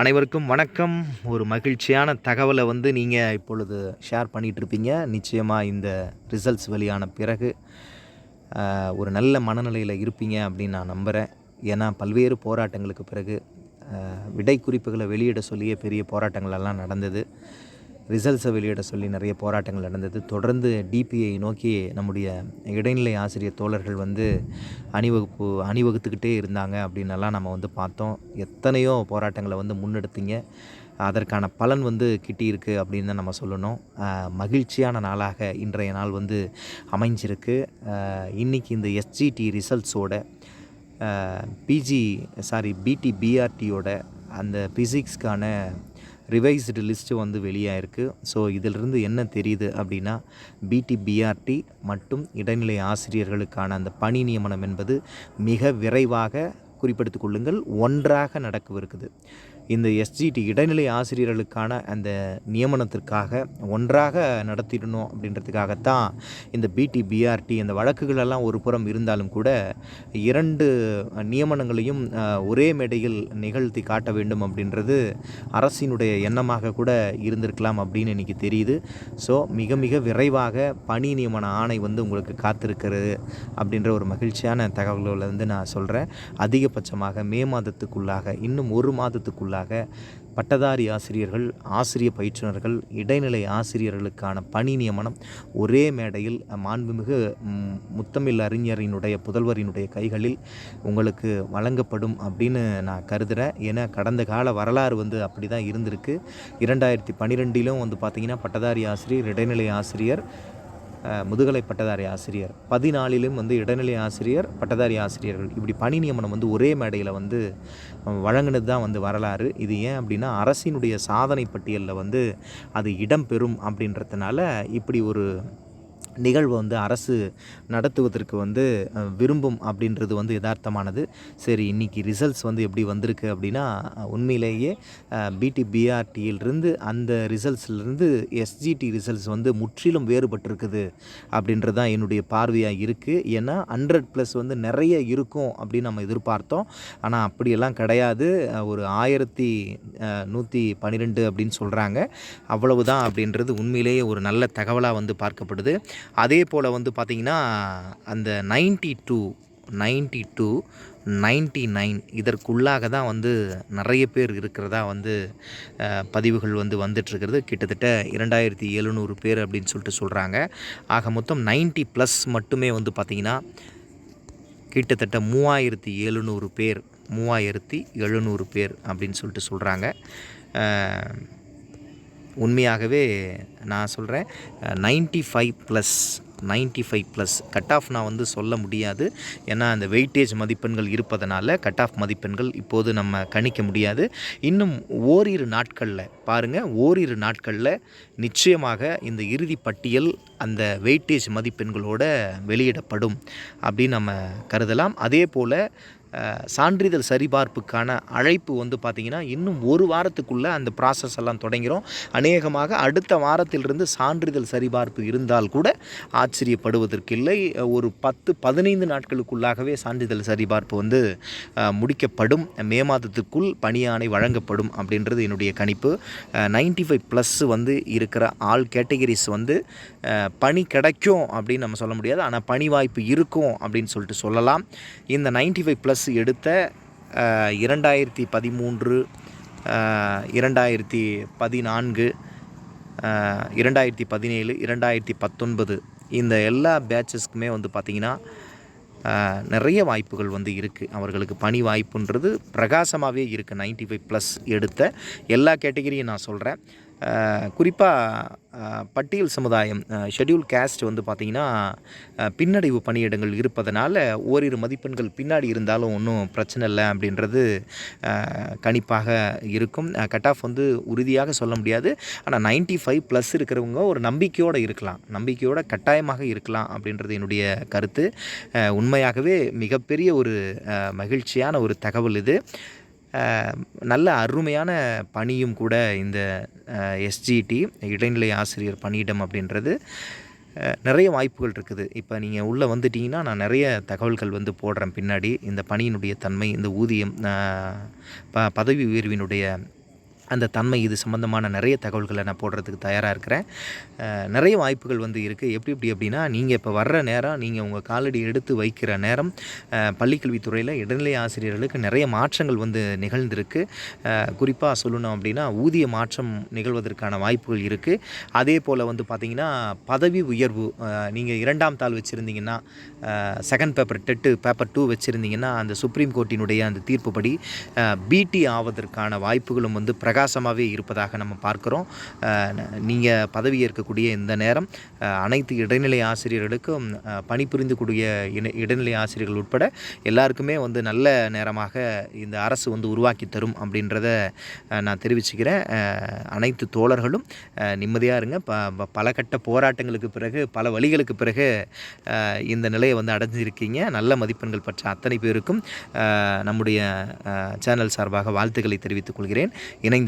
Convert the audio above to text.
அனைவருக்கும் வணக்கம். ஒரு மகிழ்ச்சியான தகவலை வந்து நீங்கள் இப்பொழுது ஷேர் பண்ணிகிட்ருப்பீங்க நிச்சயமாக இந்த ரிசல்ட்ஸ் வெளியான பிறகு ஒரு நல்ல மனநிலையில் இருப்பீங்க அப்படின்னு நான் நம்புகிறேன் ஏன்னா பல்வேறு போராட்டங்களுக்கு பிறகு விடை குறிப்புகளை வெளியிட சொல்லியே பெரிய போராட்டங்கள் எல்லாம் நடந்தது. ரிசல்ட்ஸை வெளியிட சொல்லி நிறைய போராட்டங்கள் நடந்தது. தொடர்ந்து டிபிஐ நோக்கி நம்முடைய இடைநிலை ஆசிரியர் தோழர்கள் வந்து அணிவகுப்பு அணிவகுத்துக்கிட்டே இருந்தாங்க அப்படின்னெல்லாம் நம்ம வந்து பார்த்தோம். எத்தனையோ போராட்டங்களை வந்து முன்னெடுத்தீங்க. அதற்கான பலன் வந்து கிட்டியிருக்கு அப்படின்னு தான் நம்ம சொல்லணும். மகிழ்ச்சியான நாளாக இன்றைய நாள் வந்து அமைஞ்சிருக்கு. இன்றைக்கி இன்னைக்கு இந்த எஸ்ஜிடி ரிசல்ட்ஸோட பிஜி சாரி பிடி பிஆர்டியோட அந்த ஃபிசிக்ஸ்க்கான ரிவைஸ்டு லிஸ்ட்டு வந்து வெளியாயிருக்கு. ஸோ இதிலிருந்து என்ன தெரியுது அப்படின்னா பிடி பிஆர்டி மற்றும் இடைநிலை ஆசிரியர்களுக்கான அந்த பணி நியமனம் என்பது மிக விரைவாக குறிப்பிடுத்திக் கொள்ளுங்கள். ஒன்றாக நடக்கவிருக்குது. இந்த எஸ்ஜிடி இடைநிலை ஆசிரியர்களுக்கான அந்த நியமனத்திற்காக ஒன்றாக நடத்திடணும் அப்படின்றதுக்காகத்தான் இந்த பிடி பிஆர்டி இந்த வழக்குகளெல்லாம் ஒரு புறம் இருந்தாலும் கூட இரண்டு நியமனங்களையும் ஒரே மேடையில் நிகழ்த்தி காட்ட வேண்டும் அப்படின்றது அரசினுடைய எண்ணமாக கூட இருந்திருக்கலாம் அப்படின்னு எனக்கு தெரியுது. ஸோ மிக மிக விரைவாக பணி நியமன ஆணை வந்து உங்களுக்கு காத்திருக்கிறது அப்படின்ற ஒரு மகிழ்ச்சியான தகவல்களை வந்து நான் சொல்கிறேன் அதிகபட்சமாக மே மாதத்துக்குள்ளாக இன்னும் ஒரு மாதத்துக்குள்ளாக பட்டதாரி ஆசிரியர்கள் ஆசிரிய பயிற்றுனர்கள் இடைநிலை ஆசிரியர்களுக்கான பணி நியமனம் ஒரே மேடையில் மாண்புமிகு முத்தமிழ் அறிஞரினுடைய புதல்வரினுடைய கைகளில் உங்களுக்கு வழங்கப்படும் அப்படின்னு நான் கருதுகிறேன் ஏன்னா கடந்த கால வரலாறு வந்து அப்படி தான் இருந்திருக்கு. இரண்டாயிரத்தி பன்னிரெண்டிலும் வந்து பார்த்திங்கன்னா பட்டதாரி ஆசிரியர் இடைநிலை ஆசிரியர் முதுகலை பட்டதாரி ஆசிரியர். பதினாலிலும் வந்து இடைநிலை ஆசிரியர் பட்டதாரி ஆசிரியர்கள். இப்படி பணி நியமனம் வந்து ஒரே மேடையில் வந்து வழங்கினது தான் வந்து வரலாறு. இது ஏன் அப்படின்னா அரசினுடைய சாதனை பட்டியலில் வந்து அது இடம்பெறும் அப்படின்றதுனால இப்படி ஒரு நிகழ்வு வந்து அரசு நடத்துவதற்கு வந்து விரும்பும் அப்படின்றது வந்து யதார்த்தமானது. சரி இன்னைக்கு ரிசல்ட்ஸ் வந்து எப்படி வந்திருக்கு அப்படின்னா உண்மையிலேயே பிடி பிஆர்டியிலிருந்து அந்த ரிசல்ட்ஸ்லேருந்து எஸ்ஜிடி ரிசல்ட்ஸ் வந்து முற்றிலும் வேறுபட்டிருக்குது அப்படின்றது தான் என்னுடைய பார்வையாக இருக்குது ஏன்னா ஹண்ட்ரட் ப்ளஸ் வந்து நிறைய இருக்கும் அப்படின்னு நம்ம எதிர்பார்த்தோம். ஆனால் அப்படியெல்லாம் கிடையாது. ஒரு ஆயிரத்தி நூற்றி பன்னிரெண்டு அப்படின்னு சொல்கிறாங்க அவ்வளவு தான் அப்படின்றது உண்மையிலேயே ஒரு நல்ல தகவலாக வந்து பார்க்கப்படுது. அதே போல் வந்து பார்த்திங்கன்னா அந்த ninety two ninety two ninety nine இதற்குள்ளாக தான் வந்து நிறைய பேர் இருக்கிறதா வந்து பதிவுகள் வந்து வந்துட்டுருக்கிறது. கிட்டத்தட்ட இரண்டாயிரத்தி எழுநூறு பேர் அப்படின்னு சொல்லிட்டு சொல்கிறாங்க ஆக மொத்தம் நைன்ட்டி ப்ளஸ் மட்டுமே வந்து பார்த்திங்கன்னா கிட்டத்தட்ட மூவாயிரத்தி எழுநூறு பேர் மூவாயிரத்தி எழுநூறு பேர் அப்படின்னு சொல்லிட்டு சொல்கிறாங்க உண்மையாகவே நான் சொல்கிறேன் ninety five plus ninety five plus cut off நான் வந்து சொல்ல முடியாது. ஏன்னா அந்த வெயிட்டேஜ் மதிப்பெண்கள் இருப்பதனால கட் ஆஃப் மதிப்பெண்கள் இப்போது நம்ம கணிக்க முடியாது. இன்னும் ஓரிரு நாட்களில் பாருங்கள் ஓரிரு நாட்களில் நிச்சயமாக இந்த இறுதி பட்டியல் அந்த வெயிட்டேஜ் மதிப்பெண்களோடு வெளியிடப்படும் அப்படின்னு நம்ம கருதலாம். அதே போல் சான்றிதழ் சரிபார்ப்புக்கான அழைப்பு வந்து பார்த்திங்கன்னா இன்னும் ஒரு வாரத்துக்குள்ளே அந்த ப்ராசஸ் எல்லாம் தொடங்கிறோம் அநேகமாக அடுத்த வாரத்திலிருந்து சான்றிதழ் சரிபார்ப்பு இருந்தால் கூட ஆச்சரியப்படுவதற்கில்லை. ஒரு பத்து பதினைந்து நாட்களுக்குள்ளாகவே சான்றிதழ் சரிபார்ப்பு வந்து முடிக்கப்படும். மே மாதத்துக்குள் பணியாணை வழங்கப்படும் அப்படின்றது என்னுடைய கணிப்பு. நைன்டி ஃபைவ் ப்ளஸ் வந்து இருக்கிற ஆல் கேட்டகரிஸ் வந்து பணி கிடைக்கும் அப்படின்னு நம்ம சொல்ல முடியாது. ஆனால் பணி வாய்ப்பு இருக்கும் அப்படின்னு சொல்லிட்டு சொல்லலாம். இந்த நைன்டி ஃபைவ் ப்ளஸ் எடுத்த இரண்டாயிரத்தி பதிமூன்று இரண்டாயிரத்தி பதினான்கு இரண்டாயிரத்தி பதினேழு இரண்டாயிரத்தி பத்தொன்பது இந்த எல்லா பேட்சஸ்க்குமே வந்து பார்த்திங்கன்னா நிறைய வாய்ப்புகள் வந்து இருக்குது அவர்களுக்கு பணி வாய்ப்புன்றது பிரகாசமாகவே இருக்குது நைன்டி ஃபைவ் ப்ளஸ் எடுத்த எல்லா கேட்டகிரியும் நான் சொல்கிறேன் குறிப்பாக பட்டியல் சமுதாயம் ஷெட்யூல் கேஸ்ட் வந்து பார்த்திங்கன்னா பின்னடைவு பணியிடங்கள் இருப்பதனால ஓரிரு மதிப்பெண்கள் பின்னாடி இருந்தாலும் ஒன்றும் பிரச்சனை இல்லை அப்படின்றது கணிப்பாக இருக்கும். கட் ஆஃப் வந்து உறுதியாக சொல்ல முடியாது. ஆனால் நைன்ட்டி ஃபைவ் ப்ளஸ் இருக்கிறவங்க ஒரு நம்பிக்கையோடு இருக்கலாம். நம்பிக்கையோட கட்டாயமாக இருக்கலாம் அப்படின்றது என்னுடைய கருத்து. உண்மையாகவே மிகப்பெரிய ஒரு மகிழ்ச்சியான ஒரு தகவல் இது. நல்ல அருமையான பணியும் கூட இந்த எஸ்ஜிடி இடைநிலை ஆசிரியர் பணியிடம் அப்படின்றது நிறைய வாய்ப்புகள் இருக்குது. இப்போ நீங்கள் உள்ளே வந்துட்டீங்கன்னா நான் நிறைய தகவல்கள் வந்து போடுறேன் பின்னாடி. இந்த பணியினுடைய தன்மை இந்த ஊதியம் ப பதவி உயர்வினுடைய அந்த தன்மை இது சம்மந்தமான நிறைய தகவல்களை நான் போடுறதுக்கு தயாராக இருக்கிறேன். நிறைய வாய்ப்புகள் வந்து இருக்குது எப்படி எப்படி அப்படின்னா நீங்கள் இப்போ வர்ற நேரம் நீங்கள் உங்கள் காலடி எடுத்து வைக்கிற நேரம் பள்ளிக்கல்வித்துறையில் இடைநிலை ஆசிரியர்களுக்கு நிறைய மாற்றங்கள் வந்து நிகழ்ந்திருக்கு. குறிப்பாக சொல்லணும் அப்படின்னா ஊதிய மாற்றம் நிகழ்வதற்கான வாய்ப்புகள் இருக்குது அதே போல் வந்து பார்த்திங்கன்னா பதவி உயர்வு நீங்கள் இரண்டாம் தாள் வச்சுருந்தீங்கன்னா second paper TET paper two வச்சுருந்தீங்கன்னா அந்த சுப்ரீம் கோர்ட்டினுடைய அந்த தீர்ப்புப்படி பிடி ஆவதற்கான வாய்ப்புகளும் வந்து பிரகாசமாகவே இருப்பதாக நம்ம பார்க்குறோம். நீங்கள் பதவி ஏற்கக்கூடிய இந்த நேரம் அனைத்து இடைநிலை ஆசிரியர்களுக்கும் பணிபுரிந்துக்கூடிய இணை இடைநிலை ஆசிரியர்கள் உட்பட எல்லாருக்குமே வந்து நல்ல நேரமாக இந்த அரசு வந்து உருவாக்கி தரும் அப்படின்றத நான் தெரிவிச்சுக்கிறேன். அனைத்து தோழர்களும் நிம்மதியாக இருங்க. ப ப- பல கட்ட போராட்டங்களுக்கு பிறகு பல வழிகளுக்கு பிறகு இந்த நிலையை வந்து அடைஞ்சிருக்கீங்க. நல்ல மதிப்பெண்கள் பெற்ற அத்தனை பேருக்கும் நம்முடைய சேனல் சார்பாக வாழ்த்துக்களை தெரிவித்துக் கொள்கிறேன். இணைந்து